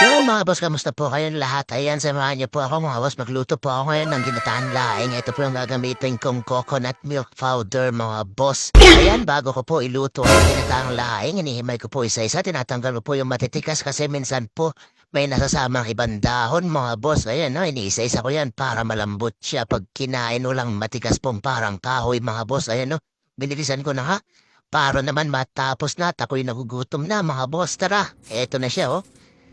Yung mga boss, kamusta po kayong lahat? Ayan, samahan niyo po ako mga boss. Magluto po ako ngayon ng ginataan laing. Ito po yung gagamitin kong coconut milk powder mga boss. Ayan, bago ko po iluto ang ginataang laing, inihimay ko po isa-isa. Tinatanggal ko po yung matitikas kasi minsan po may nasasamang ibang dahon mga boss. Ayan, no, iniisa-isa ko yan para malambot siya. Pag kinain o lang matikas pong parang kahoy mga boss. Ayan, no, binilisan ko na ha. Para naman matapos na at ako'y nagugutom na mga boss. Tara, eto na siya oh.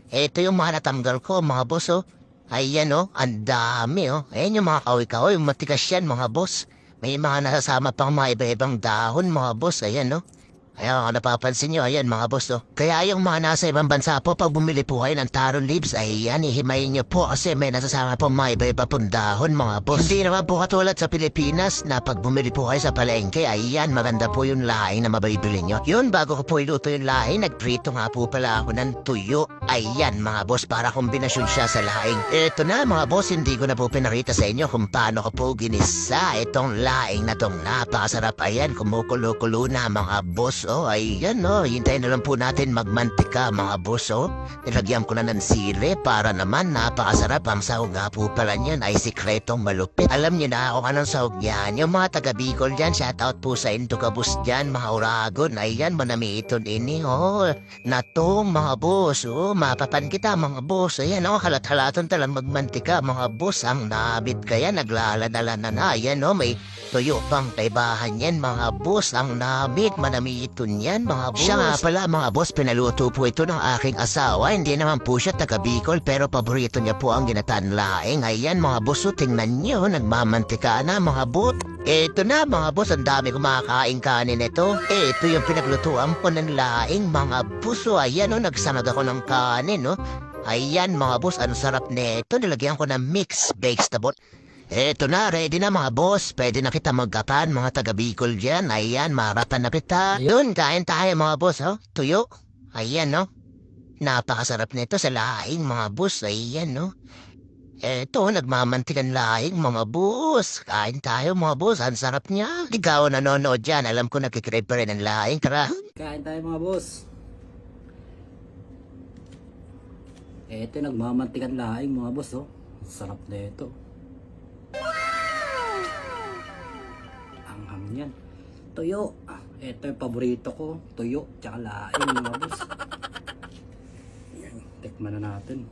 Ito yung mga natanggal ko, mga boss, oh. Ayan, oh. Ang dami, oh. Ayan yung mga kahoy-kahoy. Matigas yan, mga boss. May mga nasasama pang mga iba-ibang dahon, mga boss. Ayan, oh. Ayan, napapansin nyo, ayan, mga boss, oh. Kaya yung mga nasa ibang bansa po, pag bumili po kayo ng taron leaves, ayan, ihimayin nyo po kasi may nasasama pang mga iba-iba pong dahon, mga boss. Hindi naman po katulad sa Pilipinas na pag bumili po kayo sa palengke, ayan, maganda po yung laing na mabibili nyo. Yun, bago ko po iluto yung laing, nagprito nga po pala ako ng tuyo. Ayan, mga boss, para kombinasyon siya sa laing. Eto na, mga boss, hindi ko na po pinakita sa inyo kung paano ko po ginisa itong laing na tong napakasarap. Ayan, kumukulo-kulo na, mga boss. Oh, ayan, oh. Hintayin na lang po natin magmantika, mga boss, oh. Nilagyan ko na ng sili para naman napakasarap. Ang sahog nga po pala niyan ay sikretong malupit. Alam niyo na kung anong sahog niyan. Yung mga taga Bicol dyan, shoutout po sa Indocabus dyan, mga Uragon. Ayan, manami ito ini, oh. Natong, mga boss, oh. Mapapan kita, mga boss. Ayan, oh. Halat-halatan talang magmantika, mga boss. Ang nabit kaya, naglaladala na na. Ayan, oh. May tuyo pang kaibahan yan, mga boss. Ang nabit, manami ito niyan, mga boss. Siya nga pala, mga boss, pinaluto po ito ng aking asawa. Hindi naman po siya taga Bicol, pero paborito niya po ang ginataan laing. Ayan, mga boss, oh, tingnan niyo, nagmamantika na, mga boss. Eto na mga boss, ang dami kumakain kanin ito. Ito yung pinaglutuan ko ng laing mga buso. Ayan o, nagsamag ako ng kanin o. Ayan mga boss, ang sarap nito. Nilagyan ko ng mixed vegetable. Eto na, ready na mga boss. Pwede na kita magkapan, mga taga Bicol dyan. Ayan, maratan na kita. Yun, kain tayo mga boss, oh. Tuyo. Ayan, no. Napakasarap nito sa laing mga boss. Ayan, no. Eto, nagmamantikan laing mga boss. Kain tayo mga boss, ang sarap niya. Ikaw ang nanonood dyan, alam ko nakikrave pa rin ng laing. Tara. Kain tayo mga boss. Eto nagmamantikan laing mga boss oh. Sarap na ito. Yan. Tuyo. Ito yung paborito ko. Tuyo. Tsaka laing mga boss. Yan. Tikman na natin.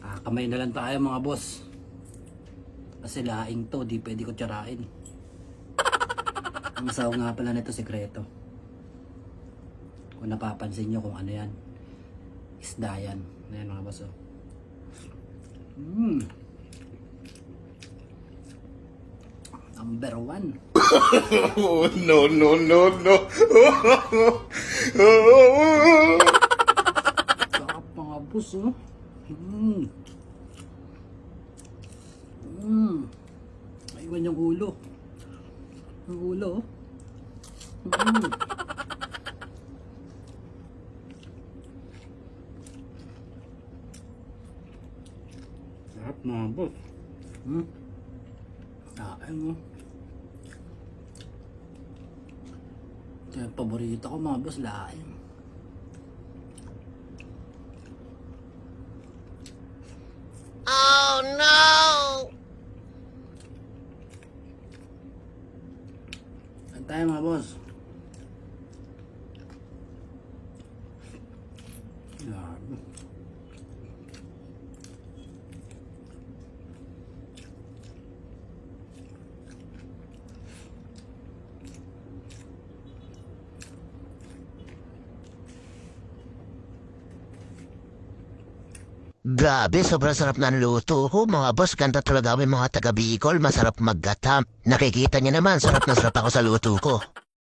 Ah, kamay na lang tayo mga boss. Kasi laing to, di pwede ko tsarain. Ang saw nga pala nito sekreto. Kung napapansin nyo kung ano yan. Isda yan. Ayan mga boss oh. Mm. Number one. Oh, no, no, no, no. Sarap mga boss oh. Mm. Mm. Aywan yung ulo. Yung ulo oh. Mm. Sarap mga boss. Hmm. Kain mo. Ito yung paborito ko mga boss, laing. Saan tayo mga boss? Yan. Grabe, sobrang sarap ng luto ko. Mga boss, ganda talaga may mga taga Bicol. Masarap maggatam. Nakikita niyo naman, sarap na sarap ako sa luto ko.